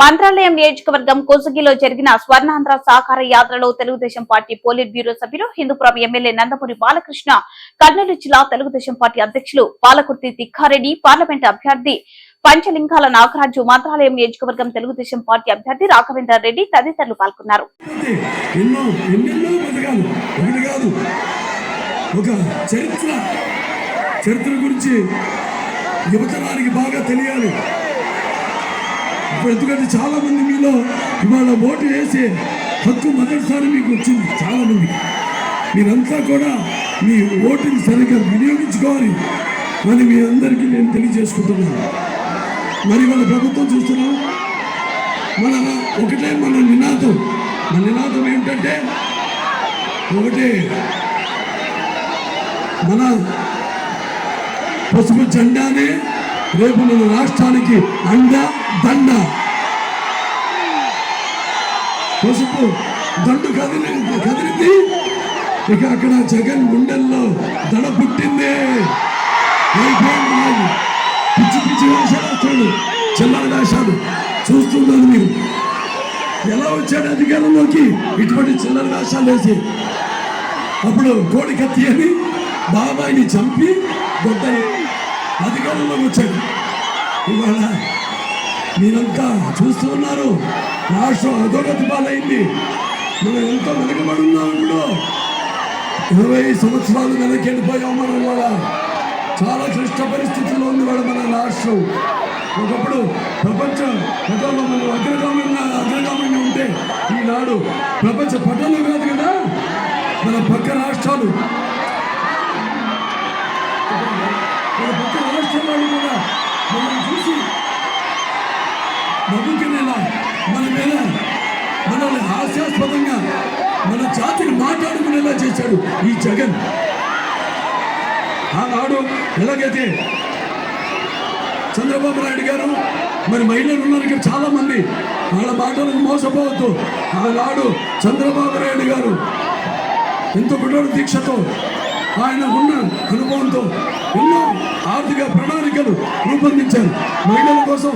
మంత్రాలయం నియోజకవర్గం కోసగిలో జరిగిన స్వర్ణాంధ్ర సహకార యాత్రలో తెలుగుదేశం పార్టీ పోలిట్ బ్యూరో సభ్యులు హిందూపురం ఎమ్మెల్యే నందమూరి బాలకృష్ణ కర్నూలు జిల్లా తెలుగుదేశం పార్టీ అధ్యక్షులు పాలకుర్తి తిక్కారెడ్డి పార్లమెంట్ అభ్యర్థి పంచలింగాల నాగరాజు మంత్రాలయం నియోజకవర్గం తెలుగుదేశం పార్టీ అభ్యర్థి రాఘవేంద్ర రెడ్డి తదితరులు పాల్గొన్నారు. ఒక చరిత్ర చరిత్ర గురించి యువతరానికి బాగా తెలియాలి. ఇప్పుడు ఎందుకంటే చాలా మంది మీలో ఇవాళ ఓటు వేసే హక్కు మొదటిసారి మీకు వచ్చింది చాలా మంది మీరంతా కూడా మీ ఓటుని సరిగ్గా వినియోగించుకోవాలి మరి మీ అందరికీ నేను తెలియజేసుకుంటున్నాను. మరి వాళ్ళ ప్రభుత్వం చూస్తున్నాం. మన ఒకటే మన నినాదం. మన నినాదం ఏంటంటే ఒకటే మన పసుపు జెండానే రేపు నేను రాష్ట్రానికి అండ దండ. పసుపు దండు కదిలి కదిలింది. ఇక అక్కడ జగన్ గుండెల్లో దడ పుట్టింది. పిచ్చి పిచ్చి వేషాలు వస్తాడు. చిల్లర వేషాలు. చూస్తున్నారు మీరు. ఎలా వచ్చాడు అధికారంలోకి? ఇటువంటి చిల్లర వేషాలు వేసి. అప్పుడు కోడి కత్తి అని బాబాయిని చంపి గొడ్డలి అధికారంలోకి వచ్చాడు ఇవాళ మీరంతా చూస్తూ ఉన్నారు. రాష్ట్రం అధోగతి పాలైంది. మనం ఎంతో వెనకబడి ఉన్నాం ఇప్పుడు ఇరవై సంవత్సరాలు వెనక్కి వెళ్ళిపోయాము మనం ఇవాళ. చాలా క్లిష్ట పరిస్థితుల్లో ఉంది వాడు మన రాష్ట్రం. ఒకప్పుడు ప్రపంచ పటంలో మనం అగ్రగామంగా అగ్రగామంగా ఉంటే ఈనాడు ప్రపంచ పటంలో కాదు కదా? మన పక్క రాష్ట్రాలు. మన పక్క రాష్ట్రం వాళ్ళు కూడా మనం చూసి నవ్వుకునేలా మన మీద మనల్ని హాస్యాస్పదంగా మన జాతిని మాట్లాడుకునేలా చేశాడు ఈ జగన్. ఆనాడు ఎలాగైతే చంద్రబాబు నాయుడు గారు మరి మహిళలు ఉన్నారు ఇక్కడ చాలా మంది వాళ్ళ మాటలకు మోసపోవద్దు. ఆనాడు చంద్రబాబు నాయుడు గారు ఎంతో కఠోర దీక్షతో ఆయన ఉన్న అనుభవంతో ఎన్నో ఆర్థిక ప్రణాళికలు రూపొందించారు. మహిళల కోసం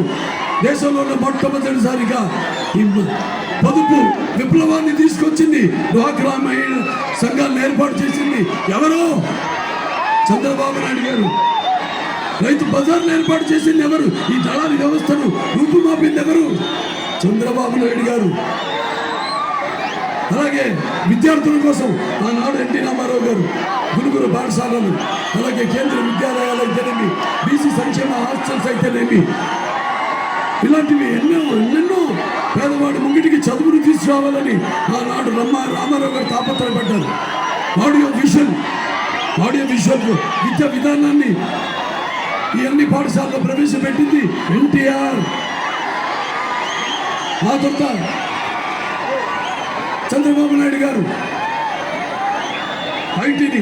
దేశంలో ఉన్న మొట్టమొదటిసారిగా ఈ పొదుపు విప్లవాన్ని తీసుకొచ్చింది డ్వాక్రా మహిళ సంఘాలను ఏర్పాటు చేసింది ఎవరో? చంద్రబాబు నాయుడు గారు. రైతు బజార్లు ఏర్పాటు చేసింది ఎవరు? ఈ దళాల వ్యవస్థను రూపుమాపింది ఎవరు? చంద్రబాబు నాయుడు గారు. అలాగే విద్యార్థుల కోసం ఆనాడు ఎన్టీ రామారావు గారు గురుగురు పాఠశాలలు అలాగే కేంద్ర విద్యాలయాలు అయితేనేమి బీసీ సంక్షేమ హాస్టల్స్ అయితేనేమి ఇలాంటివి ఎన్నో ఎన్నెన్నో పేదవాడి ముంగిటికి చదువును తీసుకురావాలని ఆనాడు రమ్మ రామారావు గారు తాపత్రయపడ్డారు. ఆడియో విజువల్ ఆడియో విజువల్ విద్యా విధానాన్ని ఈ అన్ని పాఠశాలలో ప్రవేశపెట్టింది ఎన్టీఆర్. ఆ తర్వాత చంద్రబాబు నాయుడు గారు. ఐటీని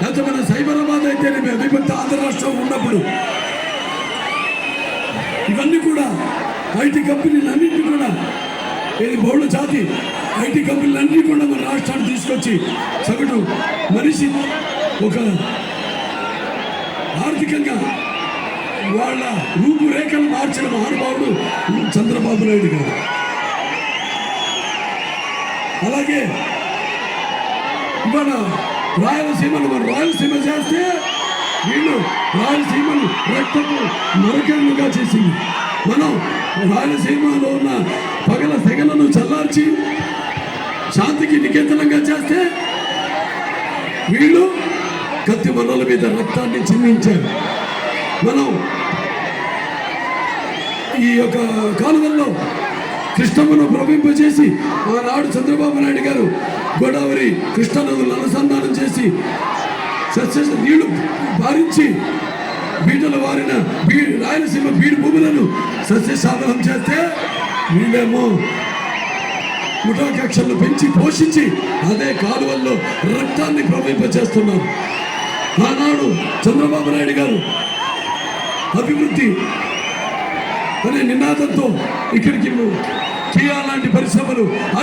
లేకపోతే మన సైబరాబాద్ అయితేనేమి అవిభక్త ఆంధ్ర రాష్ట్రం ఉన్నప్పుడు ఇవన్నీ కూడా ఐటీ కంపెనీలన్నింటినీ కూడా ఇది బౌళ్ళ జాతి ఐటీ కంపెనీలన్నీ కూడా మన రాష్ట్రాన్ని తీసుకొచ్చి సగటు మనిషి ఒక ఆర్థికంగా వాళ్ళ రూపురేఖలు మార్చిన మహానుభావుడు చంద్రబాబు నాయుడు గారు. అలాగే మన రాయలసీమను మన రాయలసీమ చేస్తే వీళ్ళు రాయలసీమను రక్తపు మరకలుగా చేసింది. మనం రాయలసీమలో ఉన్న పగల తెగలను చల్లార్చి శాంతికి నికేతనంగా చేస్తే వీళ్ళు కత్తి మనల మీద రక్తాన్ని చిందించారు. మనం ఈ యొక్క కాలువల్లో కృష్ణమ్మను ప్రవహింపజేసి ఆనాడు చంద్రబాబు నాయుడు గారు గోదావరి కృష్ణానదులను అనుసంధానం చేసి సస్య నీళ్ళు భారించి బీటలు వారిన బీ రాయలసీమ బీడు భూములను సస్యశామలం చేస్తే వీళ్ళేమో ముఠాకక్షలను పెంచి పోషించి అదే కాలువల్లో రక్తాన్ని ప్రవహింపచేస్తున్నారు ఆనాడు చంద్రబాబు నాయుడు గారు అభివృద్ధి అనే నినాదంతో ఇక్కడికి కియా లాంటి పరిశ్రమలు